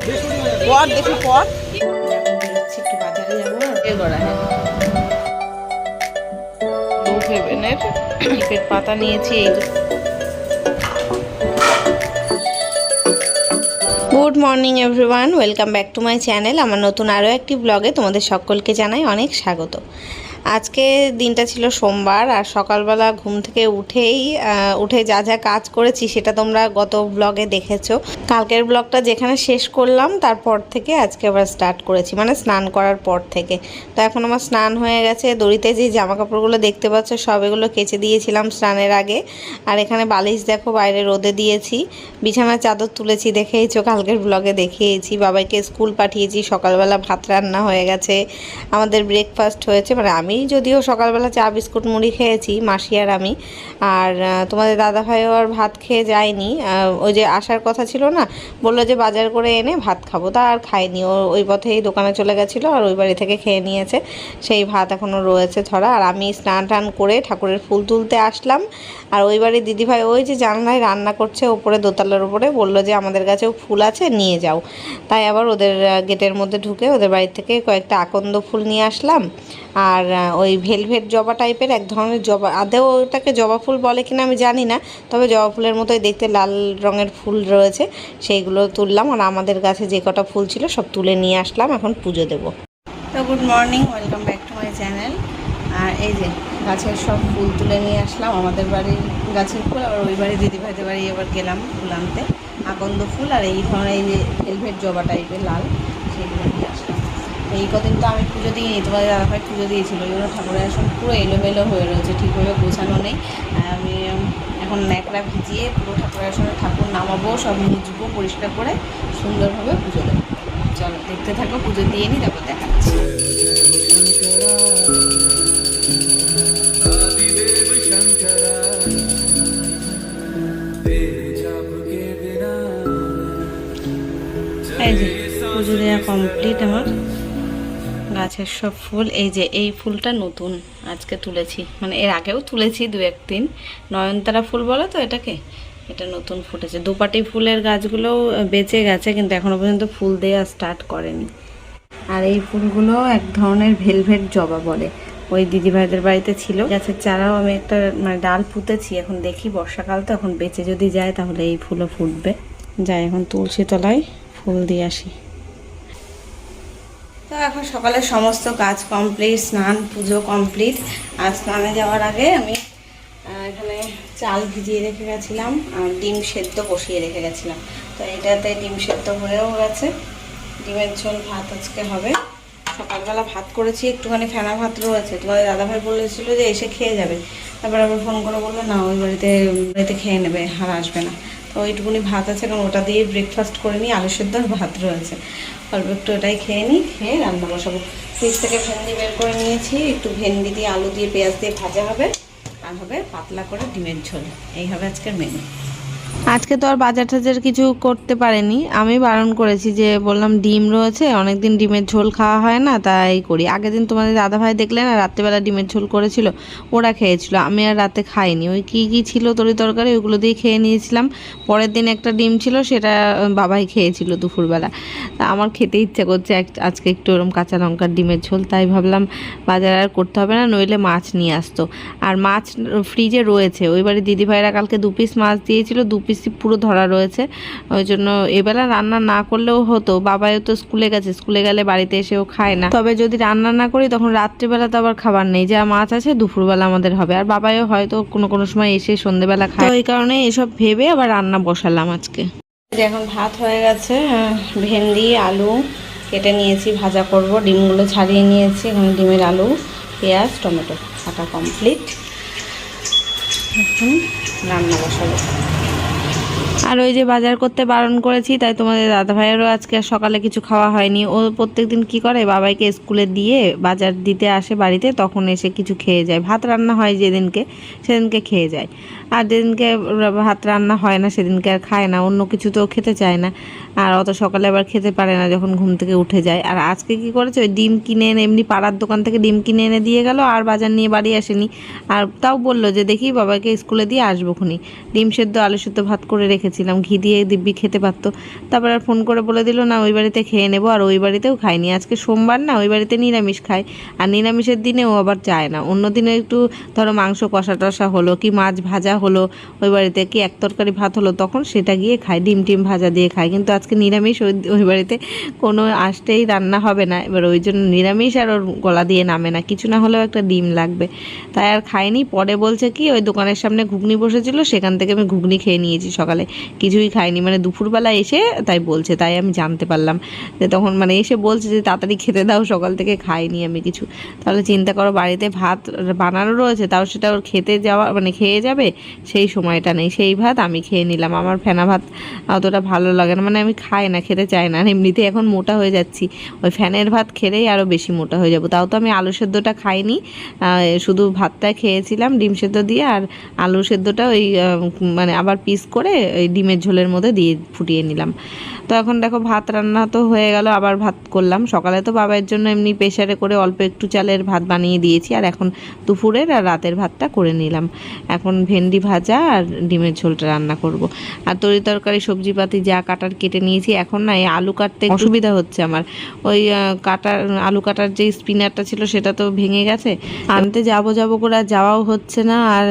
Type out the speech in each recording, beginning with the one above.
দেখি একটু বাজারে যাব এর হ্যাঁ হেভেনের পেট পাতা নিয়েছি এই good morning everyone welcome back to my channel আমার নতুন আরও একটি ব্লগে তোমাদের সকলকে জানাই অনেক স্বাগত। আজকে দিনটা ছিল সোমবার আর সকালবেলা ঘুম থেকে উঠেই উঠে যা যা কাজ করেছি সেটা তোমরা গত ব্লগে দেখেছ। কালকের ব্লগটা যেখানে শেষ করলাম, তারপর থেকে আজকে আবার স্টার্ট করেছি মানে স্নান করার পর থেকে। তো এখন আমার স্নান হয়ে গেছে, দড়িতে যে জামা কাপড়গুলো দেখতে পাচ্ছ সব এগুলো কেচে দিয়েছিলাম স্নানের আগে। আর এখানে বালিশ দেখো বাইরে রোদে দিয়েছি, বিছানার চাদর তুলেছি দেখেইছো, কালকের ব্লগে দেখিয়েছি, বাবাইকে স্কুল পাঠিয়েছি, সকালবেলা ভাত রান্না হয়ে গেছে, আমাদের ব্রেকফাস্ট হয়েছে মানে আমি যদিও সকালবেলা চা, বিস্কুট, মুড়ি খেয়েছি, মাসি আর আমি। আর তোমাদের দাদা ভাইও আর ভাত খেয়ে যায়নি। ওই যে আসার কথা ছিল না, বলল যে বাজার করে এনে ভাত খাব। তা আর খায়নি, ও ওই পথেই দোকানে চলে গেছিল আর ওই বাড়ি থেকে খেয়ে নিয়েছে। সেই ভাত এখনও রয়েছে ধরা। আর আমি স্নান টান করে ঠাকুরের ফুল তুলতে আসলাম। আর ওই বাড়ির দিদিভাই ওই যে জানলায় রান্না করছে, ওপরে দোতলার উপরে, বলল যে আমাদের কাছেও ফুল আছে, নিয়ে যাও। তাই আবার ওদের গেটের মধ্যে ঢুকে ওদের বাড়ি থেকে কয়েকটা আকন্দ ফুল নিয়ে আসলাম। আর ওই ভেলভেট জবা টাইপের এক ধরনের জবা আদেও ওটাকে জবা ফুল বলে কিনা আমি জানি না, তবে জবা ফুলের মতোই দেখতে লাল রঙের ফুল রয়েছে, সেইগুলো তুললাম আর আমাদের কাছে যে কটা ফুল ছিল সব তুলে নিয়ে আসলাম, এখন পুজো দেবো। তো good morning welcome back to my channel আর এই যে, গাছের সব ফুল তুলে নিয়ে আসলাম, আমাদের বাড়ির গাছের ফুল, আবার ওই বাড়ি দিদি ভাইদের বাড়ি এবার গেলাম ফুল আনতে। আকন্দ ফুল আর এই ধরনের এই যে ভেলভেট জবা টাইপের লাল আসলাম এই কদিন তো আমি পুজো দিইনি, তোমাদের দাদাভাই পুজো দিয়েছিল ওই জন্য ঠাকুরের আসন পুরো এলোমেলো হয়ে রয়েছে, ঠিকভাবে গোছানো নেই। আমি এখন ন্যাকড়া ভিজিয়ে পুরো ঠাকুরের আসনে ঠাকুর নামাবো, সব মুজবো পরিষ্কার করে সুন্দরভাবে পুজো দেবো। চলো, দেখতে থাকো, পুজো দিয়ে নি, তারপর দেখাচ্ছি। পুজো দেওয়া কমপ্লিট আমার। গাছের সব ফুল, এই যে এই ফুলটা নতুন আজকে তুলেছি। মানে এর আগেও তুলেছি দু একদিন নয়নতারা ফুল বলো তো এটাকে? এটা নতুন ফুটেছে। দুপাটি ফুলের গাছগুলোও বেঁচে গেছে, কিন্তু এখনও পর্যন্ত ফুল দেওয়া স্টার্ট করেনি। আর এই ফুলগুলো এক ধরনের ভেলভেট জবা বলে। ওই দিদিভাইদের বাড়িতে ছিল। গাছের চারাও আমি একটা মানে ডাল পুঁতেছি, এখন দেখি বর্ষাকাল তো, এখন বেঁচে যদি যায় তাহলে এই ফুলও ফুটবে। যাই, এখন তুলসী তলায় ফুল দিয়ে আসি। তো এখন সকালে সমস্ত কাজ কমপ্লিট স্নান, পুজো কমপ্লিট আর স্নানে যাওয়ার আগে আমি এখানে চাল ভিজিয়ে রেখে গেছিলাম, আর ডিম সেদ্ধ বসিয়ে রেখে গেছিলাম। তো এটাতে ডিম সেদ্ধ হয়েও গেছে। ডিমের ঝোল ভাত আজকে হবে। সকালবেলা ভাত করেছি, একটুখানি ফেনা ভাত রয়েছে। তোমাদের দাদাভাই বলেছিল যে এসে খেয়ে যাবে। তারপর আবার ফোন করে বলল, না, ওই বাড়িতে বাড়িতে খেয়ে নেবে, আর আসবে না। তো ওইটুকুনি ভাত আছে কারণ ওটা দিয়ে ব্রেকফাস্ট করে নিই। আলু সেদ্ধ আর ভাত রয়েছে। অল্প একটু ওটাই খেয়ে নিই, খেয়ে রান্না বসাবো। ফ্রিজ থেকে ভেন্ডি বের করে নিয়েছি। একটু ভেন্ডি দিয়ে, আলু দিয়ে পেঁয়াজ দিয়ে ভাজা হবে। আর হবে পাতলা করে ডিমের ঝোল। এই হবে আজকের মেনু আজকে তো আর বাজার টাজার কিছু করতে পারেনি। আমি বারণ করেছি যে, বললাম ডিম রয়েছে, অনেকদিন ডিমের ঝোল খাওয়া হয় না, তাই করি। আগের দিন তোমাদের দাদা ভাই দেখলে না, রাত্রেবেলা ডিমের ঝোল করেছিল, ওরা খেয়েছিল। আমি আর রাতে খাইনি। ওই কী কী ছিল তরি তরকারি, ওগুলো দিয়ে খেয়ে নিয়েছিলাম। পরের দিন একটা ডিম ছিল, সেটা বাবাই খেয়েছিল দুপুরবেলা। তা আমার খেতে ইচ্ছে করছে আজকে একটু ওরকম কাঁচা লঙ্কার ডিমের ঝোল, তাই ভাবলাম বাজার আর করতে হবে না, নইলে মাছ নিয়ে আসতো। আর মাছ ফ্রিজে রয়েছে। ওই বাড়ি দিদিভাইরা কালকে দু পিস মাছ দিয়েছিল, দু পিসই পুরো ধরা রয়েছে। ওই জন্য এবেলা রান্না না করলেও হতো বাবাও তো স্কুলে গেছে স্কুলে গেলে বাড়িতে এসেও খায় না। তবে যদি রান্না না করি তখন রাত্রিবেলা তো আবার খাবার নেই যা মাছ আছে দুপুরবেলা আমাদের হবে। আর বাবাও হয়তো কোনো কোনো সময় এসে সন্ধেবেলা খায়। এই কারণে এসব ভেবে আবার রান্না বসালাম আজকে। এখন ভাত হয়ে গেছে ভেন্ডি আলু কেটে নিয়েছি ভাজা করব। ডিমগুলো ছাড়িয়ে নিয়েছি এখানে ডিমের আলু পেঁয়াজ টমেটো কাটা কমপ্লিট এখন রান্না বসাবো। আর ওই যে বাজার করতে বারণ করেছি, তাই তোমাদের দাদা ভাইয়েরও আজকে সকালে কিছু খাওয়া হয়নি। ও প্রত্যেক দিন কী করে? বাবাইকে স্কুলে দিয়ে বাজার দিতে আসে বাড়িতে, তখন এসে কিছু খেয়ে যায়। ভাত রান্না হয় যেদিনকে, সেদিনকে খেয়ে যায়। আর যেদিনকে ভাত রান্না হয় না, সেদিনকে আর খায় না, অন্য কিছু তো খেতে চায় না। আর অত সকালে আবার খেতে পারে না যখন ঘুম থেকে উঠে যায়। আর আজকে কি করেছে? ওই ডিম কিনে এনে, এমনি পাড়ার দোকান থেকে ডিম কিনে এনে দিয়ে গেল, আর বাজার নিয়ে বাড়ি আসেনি। আর তাও বলল যে, দেখি বাবাকে স্কুলে দিয়ে আসব খুনি। ডিম সেদ্ধ, আলু সেদ্ধ ভাত করে রেখেছিলাম, ঘি দিয়ে দিব্যি খেতে পারতো। তারপর আর ফোন করে বলে দিল, না, ওই বাড়িতে খেয়ে নেব, আর ওই বাড়িতেও খাইনি। আজকে সোমবার না, ওই বাড়িতে নিরামিষ খায়। আর নিরামিষের দিনে ও আবার যায় না। অন্য দিনে একটু ধরো মাংস কষা টষা হলো, কি মাছ ভাজা হলো, ওই বাড়িতে কি এক তরকারি ভাত হলো, তখন সেটা গিয়ে খায়, ডিম টিম ভাজা দিয়ে খায়। কিন্তু আজকে নিরামিষ, ওই বাড়িতে কোনো আসতেই রান্না হবে না। এবার ওই জন্য নিরামিষ আর ওর গলা দিয়ে নামে না। কিছু না হলেও একটা ডিম লাগবে। তাই আর খাইনি পরে বলছে কি, ওই দোকানের সামনে ঘুগনি বসেছিল, সেখান থেকে আমি ঘুগনি খেয়ে নিয়েছি সকালে। কিছুই খাইনি মানে দুপুরবেলা এসে তাই বলছে, তাই আমি জানতে পারলাম। যে তখন মানে এসে বলছে যে, তাড়াতাড়ি খেতে দাও, সকাল থেকে খাইনি আমি কিছু। তাহলে চিন্তা করো, বাড়িতে ভাত বানানো রয়েছে, তাও সেটা ওর খেতে যাওয়া মানে খেয়ে যাবে। সেই সময়টা নেই। সেই ভাত আমি খেয়ে নিলাম। আমার ফেনা ভাত অতটা ভালো লাগে না। মানে আমি খাই না, খেতে চাই না। আর এমনিতে এখন মোটা হয়ে যাচ্ছি। ওই ফ্যানের ভাত খেলেই আরও বেশি মোটা হয়ে যাব। তাও তো আমি আলু সেদ্ধটা খাইনি। শুধু ভাতটা খেয়েছিলাম ডিম সেদ্ধ দিয়ে আর আলু সেদ্ধটা ওই মানে আবার পিস করে ওই ডিমের ঝোলের মধ্যে দিয়ে ফুটিয়ে নিলাম। তো এখন দেখো ভাত রান্না তো হয়ে গেল, আবার ভাত করলাম। সকালে তো বাবার জন্য এমনি প্রেশারে করে অল্প একটু চালের ভাত বানিয়ে দিয়েছি। আর এখন দুপুরের আর রাতের ভাতটা করে নিলাম। এখন ভেন্ডি ভাজা আর ডিমের ঝোলটা রান্না করব। আর তরি তরকারি সবজিপাতি যা কাটার কেটে নিয়েছি এখন না এই আলু কাটতে অসুবিধা হচ্ছে আমার। ওই কাটার আলু কাটার যে স্পিনারটা ছিল সেটা তো ভেঙে গেছে। আনতে যাব যাব করে আর যাওয়াও হচ্ছে না। আর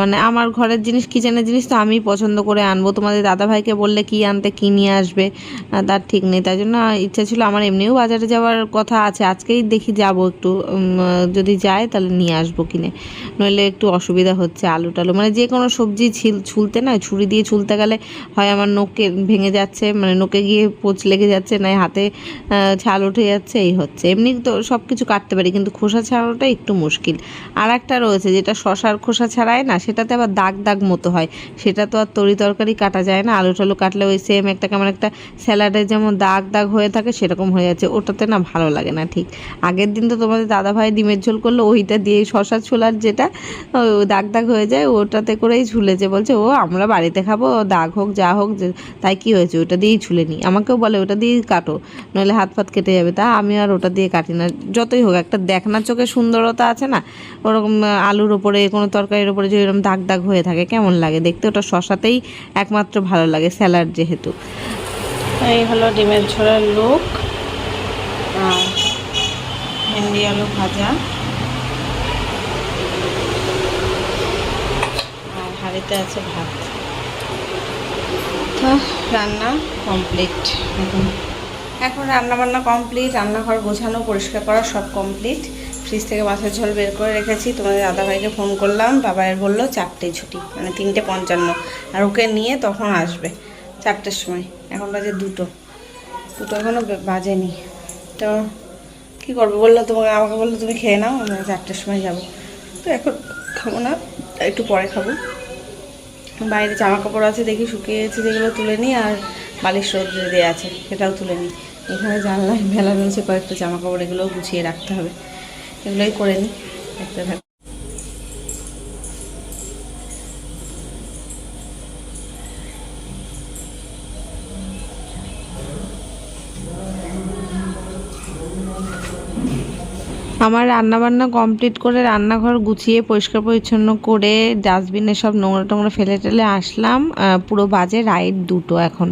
মানে আমার ঘরের জিনিস কিচেনের জিনিস তো আমি পছন্দ করে আনব। তোমাদের দাদাভাইকে বললে কি আনতে কি নিয়ে আসবে তার ঠিক নেই। তাই জন্য ইচ্ছা ছিল আমার এমনিও বাজারে যাওয়ার কথা আছে। আজকেই দেখি যাব একটু যদি যায় তাহলে নিয়ে আসব কিনে। নইলে একটু অসুবিধা হচ্ছে আলু টালু মানে যে কোনো সবজি ছিল, ছুলতে না ছুরি দিয়ে ছুলতে গেলে হয় আমার নোকে ভেঙে যাচ্ছে মানে নোকে গিয়ে পোচ লেগে যাচ্ছে, নয় হাতে ছাল উঠে যাচ্ছে, এই হচ্ছে। এমনি তো সব কিছু কাটতে পারি, কিন্তু খোসা ছাড়ানোটা একটু মুশকিল। আর একটা রয়েছে যেটা শশার খোসা ছাড়ায় না, সেটাতে আবার দাগ দাগ মতো হয়। সেটা তো আর তরি তরকারি কাটা যায় না, আলু টালু কাটলে ওই সেম একটা কেমন একটা স্যালাডের যেমন দাগ দাগ হয়ে থাকে, সেরকম হয়ে যাচ্ছে। ওটাতে না ভালো লাগে না ঠিক। আগের দিন তো তোমাদের দাদাভাই ডিমের ঝোল করল, ওইটা দিয়ে শশা ছোলার যেটা দাগ দাগ হয়ে যায়, ওটাতে করেই ঝুলেছে বলছে, ও, আমরা বাড়িতে খাব, দাগ হোক, যা হোক তাই কি হয়েছে? ওটা দিয়েই ঝুলে নিই আমাকেও বলে, ওটা দিয়েই কাটো, নইলে হাত ফাত কেটে যাবে। তা আমি আর ওটা দিয়ে কাটি না। যতই হোক, একটা দেখনা চোখে সুন্দরতা আছে না? ওরকম আলুর ওপরে, কোনো তরকারির ওপরে যে এরকম দাগ দাগ হয়ে থাকে, কেমন লাগে? দেখতে ওটা শশাতেই একমাত্র ভালো লাগে, স্যালাড যেহেতু। এই হলো ডিমের ঝোলের লুক আর ভেন্ডি আলু ভাজা আর হাঁড়িতে আছে ভাত। তো রান্না কমপ্লিট এখন রান্না বান্না কমপ্লিট রান্নাঘর গোছানো, পরিষ্কার করা সব কমপ্লিট ফ্রিজ থেকে মাছের ঝোল বের করে রেখেছি। তোমাদের দাদাভাইকে ফোন করলাম। বাবাই বলল, চারটে ছুটি মানে তিনটে পঞ্চান্ন। আর ওকে নিয়ে তখন আসবে, চারটের সময়। এখন বাজে দুটো। দুটো এখনও বাজেনি। তো কী করব? বলল তোমাকে, আমাকে বলল তুমি খেয়ে নাও আমরা চারটের সময় যাব। তো এখন খাব না, একটু পরে খাব। বাইরে জামা কাপড় আছে, দেখি শুকিয়েছে যেগুলো তুলে নিই আর বালিশ রোদ্রে দেওয়া আছে, সেটাও তুলে নিই। এখানে জানলায় মেলা রয়েছে, কয়েকটা জামা কাপড় এগুলোও গুছিয়ে রাখতে হবে। এগুলোই করে নিই। দেখতে থাকো আমার রান্না বান্না কমপ্লিট করে রান্নাঘর গুছিয়ে পরিষ্কার পরিচ্ছন্ন করে ডাস্টবিনে সব নোংরা টোংরা ফেলে টেলে আসলাম। পুরো বাজে রাইট দুটো এখন।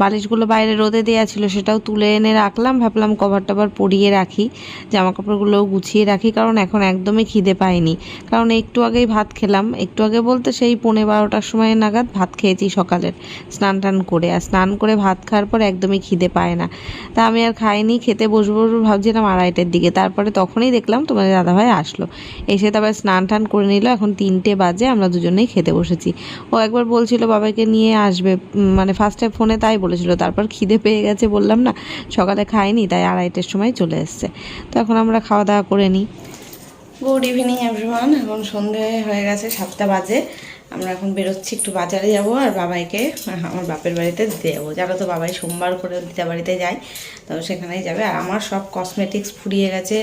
বালিশগুলো বাইরে রোদে দেওয়া ছিল সেটাও তুলে এনে রাখলাম। ভাবলাম কভার টভার পরিয়ে রাখি জামা কাপড়গুলোও গুছিয়ে রাখি কারণ এখন একদমই খিদে পাইনি। কারণ একটু আগেই ভাত খেলাম। একটু আগে বলতে সেই পৌনে বারোটার সময় নাগাদ ভাত খেয়েছি সকালের স্নান টান করে। আর স্নান করে ভাত খাওয়ার পর একদমই খিদে পায় না। তা আমি আর খাইনি, খেতে বসবো বসবো ভাবছিলাম আড়াইটার দিকে। তারপরে তখনই দেখলাম, তোমাদের দাদাভাই আসলো। এসে তারপর স্নান টান করে নিল, এখন তিনটে বাজে, আমরা দুজনেই খেতে বসেছি। ও একবার বলছিল বাবাকে নিয়ে আসবে মানে ফার্স্ট টাইম ফোনে তাই বলেছিল। তারপর খিদে পেয়ে গেছে, বললাম না, সকালে খাইনি, তাই আড়াইটের সময় চলে এসছে। তো এখন আমরা খাওয়া দাওয়া করে নিই। গুড ইভিনিং এভরিওয়ান এখন সন্ধে হয়ে গেছে, সাতটা বাজে। আমরা এখন বেরোচ্ছি একটু বাজারে যাব আর বাবাইকে আমার বাপের বাড়িতে দিতে যাব জানো তো বাবাই সোমবার করে দিদা বাড়িতে যায় তো সেখানেই যাবে। আর আমার সব কসমেটিক্স ফুরিয়ে গেছে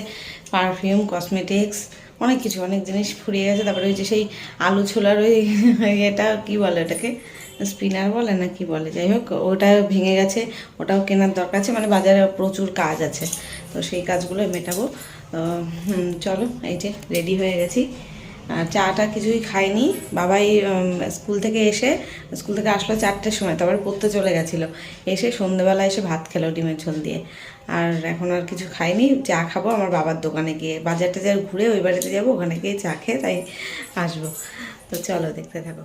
পারফিউম কসমেটিক্স অনেক কিছু অনেক জিনিস ফুরিয়ে গেছে। তারপরে ওই যে সেই আলু ছোলার ওই এটা কি বলে ওটাকে? স্পিনার বলে না কি বলে? যাই হোক ওটা ভেঙে গেছে ওটাও কেনার দরকার আছে মানে বাজারে প্রচুর কাজ আছে। তো সেই কাজগুলো মেটাবো। তো, চলো এই যে রেডি হয়ে গেছি। চাটা কিছুই খাইনি। বাবাই স্কুল থেকে এসে স্কুল থেকে আসলো চারটের সময় তারপর পড়তে চলে গেছিল। এসে সন্ধেবেলা এসে ভাত খেলো ডিমের ঝোল দিয়ে। আর এখন আর কিছু খাইনি চা খাব আমার বাবার দোকানে গিয়ে। বাজার টাজার ঘুরে ওই বাড়িতে যাব ওখানে গিয়ে চা খেয়ে তাই আসব। তো চলো দেখতে থাকো।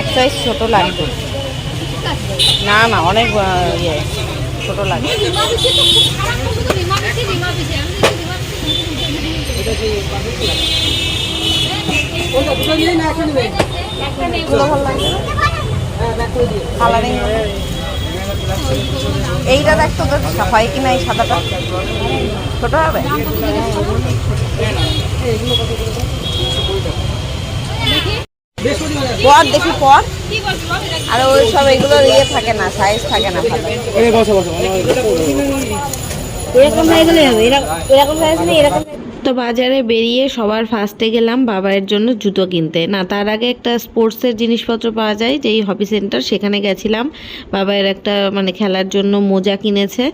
এক সাইজ ছোট লাগবে। না না অনেক ইয়ে ছোট লাগবে। কালারিং এইটা দেখ তো হয় কি না এই সাদাটা ছোট হবে পর দেখি পর আর ওই সব এগুলো ইয়ে থাকে না সাইজ থাকে না এরকম সাইজ হবে এরকম সাইজ নেই, এরকম তো বাজারে বেরিয়ে সবার ফার্স্টে গেলাম বাবার জন্য জুতো কিনতে। না, তার আগে একটা স্পোর্টসের জিনিসপত্র পাওয়া যায়, যেই হবি সেন্টার, সেখানে গেছিলাম। বাবার একটা মানে খেলার জন্য মোজা কিনেছে,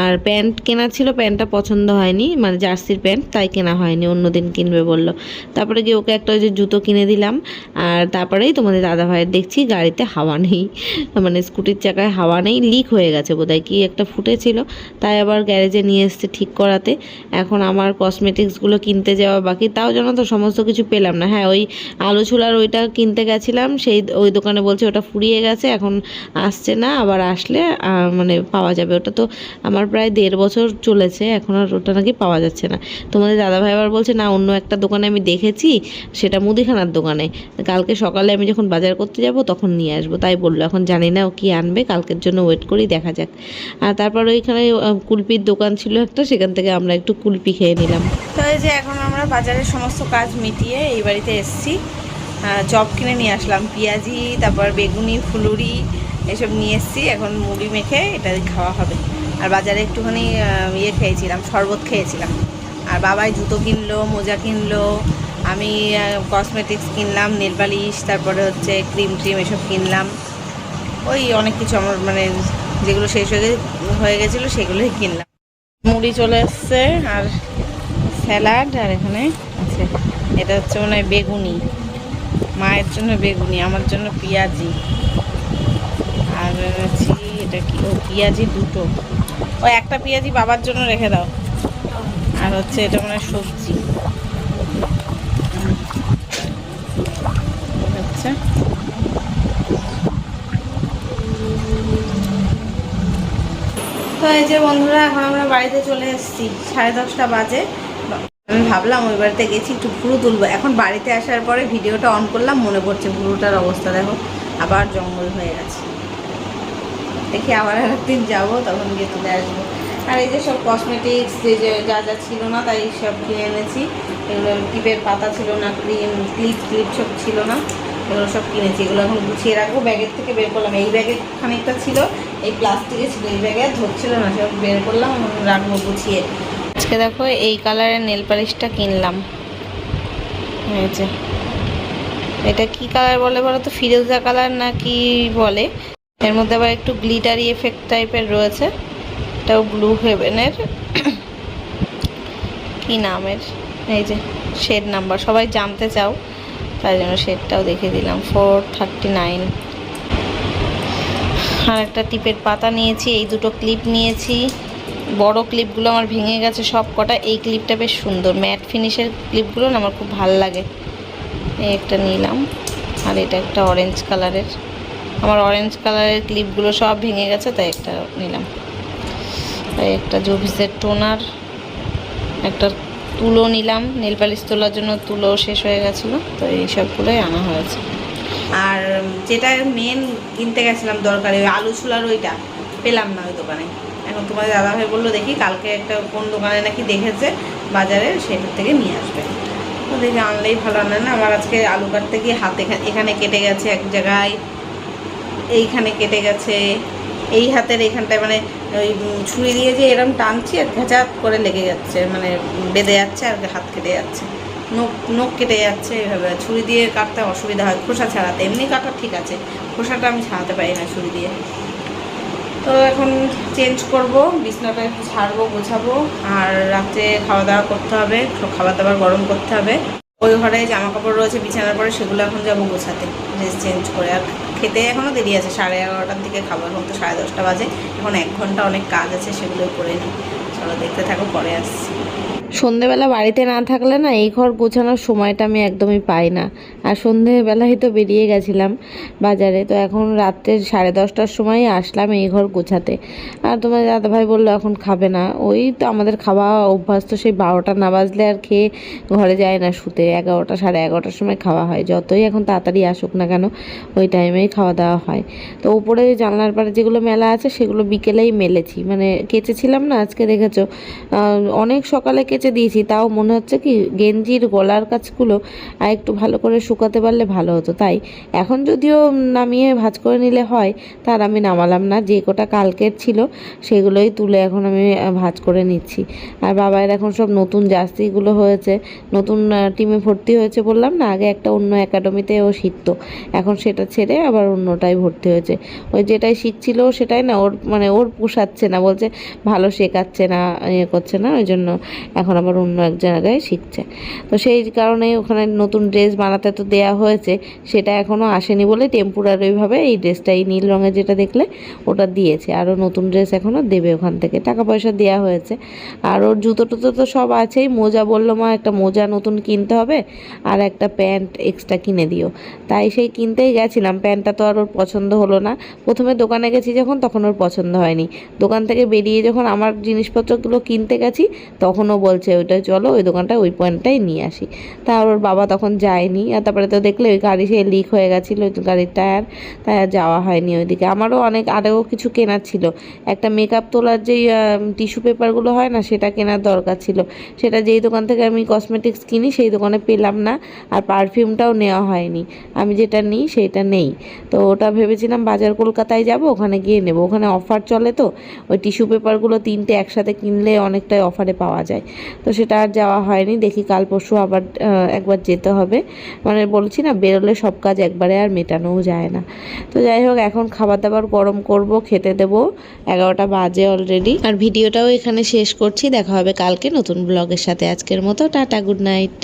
আর প্যান্ট কেনা ছিল, প্যান্টটা পছন্দ হয়নি মানে জার্সির প্যান্ট, তাই কেনা হয়নি, অন্যদিন কিনবে বলল। তারপরে গিয়ে ওকে একটা ওই যে জুতো কিনে দিলাম, আর তারপরেই তোমাদের দাদা ভাইয়ের দেখছি, গাড়িতে হাওয়া নেই মানে স্কুটির চাকায় হাওয়া নেই, লিক হয়ে গেছে বোধহয়, কি একটা ফুটেছিল, তাই আবার গ্যারেজে নিয়ে এসছে ঠিক করাতে। এখন আমার কসমেটিক্সগুলো কিনতে যাওয়া বাকি, তাও জানো তো সমস্ত কিছু পেলাম না। হ্যাঁ ওই আলু ছোলার ওইটা কিনতে গেছিলাম, সেই ওই দোকানে বলছে ওটা ফুরিয়ে গেছে, এখন আসছে না, আবার আসলে মানে পাওয়া যাবে। ওটা তো আমার প্রায় দেড় বছর চলেছে, এখন আর ওটা নাকি পাওয়া যাচ্ছে না। তোমাদের দাদাভাই আবার বলছে, না, অন্য একটা দোকানে আমি দেখেছি, সেটা মুদিখানার দোকানে। কালকে সকালে আমি যখন বাজার করতে যাব, তখন নিয়ে আসব। তাই বলল। এখন জানি না ও কী আনবে, কালকের জন্য ওয়েট করি, দেখা যাক। আর তারপর ওইখানে কুলপির দোকান ছিল একটা, সেখান থেকে আমরা একটু কুলপি খেয়ে নিলাম। এই যে এখন আমরা বাজারের সমস্ত কাজ মিটিয়ে এই বাড়িতে এসেছি। চপ কিনে নিয়ে আসলাম। পেঁয়াজি, তারপর বেগুনি, ফুলুরি এসব নিয়ে এসেছি। এখন মুড়ি মেখে এটা খাওয়া হবে। আর বাজারে একটুখানি ইয়ে খেয়েছিলাম, শরবত খেয়েছিলাম। আর বাবাই জুতো কিনলো, মোজা কিনলো। আমি কসমেটিক্স কিনলাম নেল পালিশ তারপরে হচ্ছে ক্রিম ট্রিম এসব কিনলাম। ওই অনেক কিছু আমার মানে যেগুলো শেষ হয়ে হয়ে গেছিল সেগুলোই কিনলাম। মুড়ি চলে এসছে, আর স্যালাড আর এখানে আছে, এটা হচ্ছে মনে হয় বেগুনি। মায়ের জন্য বেগুনি, আমার জন্য পেঁয়াজি। আর হচ্ছে এটা কি? ও, পেঁয়াজি দুটো। ও, একটা পেঁয়াজি বাবার জন্য রেখে দাও। আর হচ্ছে এটা মনে সবজি। হচ্ছে তো এই যে বন্ধুরা, এখন আমরা বাড়িতে চলে এসেছি। সাড়ে দশটা বাজে। আমি ভাবলাম ওই বাড়িতে গেছি, একটু ভুরু তুলবো। এখন বাড়িতে আসার পরে ভিডিওটা অন করলাম, মনে পড়ছে ভুরুটার অবস্থা, দেখো, আবার জঙ্গল হয়ে গেছে। দেখি আবার একদিন যাব, তখন গিয়ে তুলে আসব। আর এই যে সব কসমেটিক্স যে যে যা ছিল না, তাই সব কিনে এনেছি। এগুলো টিপের পাতা ছিল না ক্রিম ক্লিপ ক্লিপ সব ছিল না, এগুলো সব কিনেছি। এগুলো এখন গুছিয়ে রাখব, ব্যাগের থেকে বের করলাম। এই ব্যাগে খানিকটা ছিল, এই প্লাস্টিকে ছিল, এই ব্যাগে ধরছিল না সব বের করলাম রাখব গুছিয়ে। আজকে দেখো এই কালারের নেল পালিশটা কিনলাম। যে এটা কি কালার বলে বলো তো? ফিরোজা কালার না কি বলে? এর মধ্যে আবার একটু গ্লিটারি এফেক্ট টাইপের রয়েছে। এটাও ব্লু হেভেনের কি নামের এই যে শেড নাম্বার সবাই জানতে চাও, তাই জন্য শেডটাও দেখে দিলাম। ফোর থার্টি নাইন আর একটা টিপের পাতা নিয়েছি, এই দুটো ক্লিপ নিয়েছি। বড় ক্লিপগুলো আমার ভেঙে গেছে সব কটা। এই ক্লিপটা বেশ সুন্দর। ম্যাট ফিনিশের ক্লিপগুলো আমার খুব ভালো লাগে। এই একটা নিলাম। আর এটা একটা অরেঞ্জ কালারের আমার অরেঞ্জ কালারের ক্লিপগুলো সব ভেঙে গেছে, তাই একটা নিলাম। তাই একটা জোভিসের টোনার একটা তুলো নিলাম। নেল পালিশ তোলার জন্য তুলো শেষ হয়ে গেছিল, তো এই সবগুলোই আনা হয়েছে। আর যেটা মেন কিনতে গেছিলাম দরকারি, ওই আলু ছোলার ওইটা, পেলাম না ওই দোকানে। এখন তোমাদের দাদাভাই বলল, দেখি কালকে একটা কোন দোকানে নাকি দেখেছে, বাজারে সেটার থেকে নিয়ে আসবে। তো দেখি আনলেই ভালো আনে না, আমার আজকে আলু কাটতে গিয়ে হাত এখানে কেটে গেছে এক জায়গায়, এইখানে কেটে গেছে, এই হাতের এখানটায় মানে ওই ছুরি দিয়ে যে এরম টানছি আর ঘেঁচাত করে লেগে যাচ্ছে মানে বেঁধে যাচ্ছে আর হাত কেটে যাচ্ছে। নখ নখ কেটে যাচ্ছে এভাবে। ছুরি দিয়ে কাটতে অসুবিধা হয়, খোসা ছাড়াতে এমনি কাটা ঠিক আছে, খোসাটা আমি ছাড়াতে পারি না ছুরি দিয়ে। তো এখন চেঞ্জ করব, বিছনাটা একটু ছাড়বো, গোছাবো, আর রাত্রে খাওয়া দাওয়া করতে হবে খাবার দাবার গরম করতে হবে। ওই ঘরে জামা কাপড় রয়েছে, বিছানার পরে সেগুলো এখন যাব গোছাতে ড্রেস চেঞ্জ করে। আর খেতে এখনও দেরি আছে, সাড়ে এগারোটার দিকে খাব, এখন তো সাড়ে দশটা বাজে। এখন এক ঘণ্টা অনেক কাজ আছে, সেগুলো করে নিই। চলো দেখতে থাকো, পরে আসছি। সন্ধেবেলা বাড়িতে না থাকলে না এই ঘর গোছানোর সময়টা আমি একদমই পাই না। আর সন্ধেবেলায় তো বেরিয়ে গেছিলাম বাজারে, তো এখন রাত্রে সাড়ে দশটার সময় আসলাম এই ঘর গোছাতে। আর তোমার দাদাভাই বলল, এখন খাবে না। ওই তো আমাদের খাওয়া অভ্যাস তো সেই বারোটা না বাজলে আর খেয়ে ঘরে যায় না শুতে। এগারোটা সাড়ে এগারোটার সময় খাওয়া হয়। যতই এখন তাড়াতাড়ি আসুক না কেন, ওই টাইমেই খাওয়া দাওয়া হয়। তো উপরে জানলার পাড়ে যেগুলো মেলা আছে, সেগুলো বিকেলেই মেলেছি। মানে কেচেছিলাম না আজকে, দেখেছ? অনেক সকালে কেচে দিয়েছি, তাও মনে হচ্ছে কি গেঞ্জির গলার কাছগুলো আর একটু ভালো করে শুকাতে পারলে ভালো হতো। তাই এখন যদিও নামিয়ে ভাজ করে নিলে হয়, তার আমি নামালাম না, যে কটা কালকের ছিল সেগুলোই তুলে এখন আমি ভাজ করে নিচ্ছি। আর বাবার এখন সব নতুন জার্সিগুলো হয়েছে, নতুন টিমে ভর্তি হয়েছে বললাম না, আগে একটা অন্য একাডেমিতে ও শিখতো, এখন সেটা ছেড়ে আবার অন্যটাই ভর্তি হয়েছে। ওই যেটাই শিখছিল সেটাই না, ওর মানে ওর পোষাচ্ছে না, বলছে ভালো শেখাচ্ছে না ইয়ে করছে না, ওই জন্য এখন আবার অন্য এক জায়গায় শিখছে। তো সেই কারণে ওখানে নতুন ড্রেস বানাতে তো দেয়া হয়েছে, সেটা এখনও আসেনি বলে টেম্পোরারিভাবে এই ড্রেসটা এই নীল রঙের যেটা দেখলে ওটা দিয়েছে। আরও নতুন ড্রেস এখনও দেবে ওখান থেকে। টাকা পয়সা দেওয়া হয়েছে। আর ওর জুতো টুতো তো সব আছেই। মোজা বলল, মা, একটা মোজা নতুন কিনতে হবে আর একটা প্যান্ট এক্সট্রা কিনে দিও। তাই সেই কিনতেই গেছিলাম। প্যান্টটা তো আর ওর পছন্দ হলো না। প্রথমে দোকানে গেছি যখন, তখন ওর পছন্দ হয়নি। দোকান থেকে বেরিয়ে যখন আমার জিনিসপত্রগুলো কিনতে গেছি, তখনও বলছে, ওইটা চলো, ওই দোকানটা ওই পয়েন্টটাই নিয়ে আসি। তা ওর বাবা তখন যায়নি, আর তারপরে তো দেখলে ওই গাড়ি সে লিক হয়ে গেছিল, ওই গাড়ির টায়ার তাই আর যাওয়া হয়নি ওইদিকে। আমারও অনেক, আরও কিছু কেনার ছিল। একটা মেকআপ তোলার যেই টিস্যু পেপারগুলো হয় না, সেটা কেনার দরকার ছিল। সেটা যেই দোকান থেকে আমি কসমেটিক্স কিনি, সেই দোকানে পেলাম না, আর পারফিউমটাও নেওয়া হয়নি। আমি যেটা নিই সেটা নেই। তো ওটা ভেবেছিলাম বাজার কলকাতায় যাব, ওখানে গিয়ে নেব। ওখানে অফার চলে তো, ওই টিস্যু পেপারগুলো তিনটে একসাথে কিনলে অনেকটাই অফারে পাওয়া যায়। তো সেটা আর যাওয়া হয়নি। দেখি কাল পরশু আবার একবার যেতে হবে। মানে বলছি না, বেরোলে সব কাজ একবারে আর মেটানোও যায় না। তো যাই হোক, এখন খাবার দাবার গরম করব, খেতে দেব। এগারোটা বাজে অলরেডি আর ভিডিওটাও এখানে শেষ করছি। দেখা হবে কালকে নতুন ব্লগের সাথে। আজকের মতো, টাটা গুড নাইট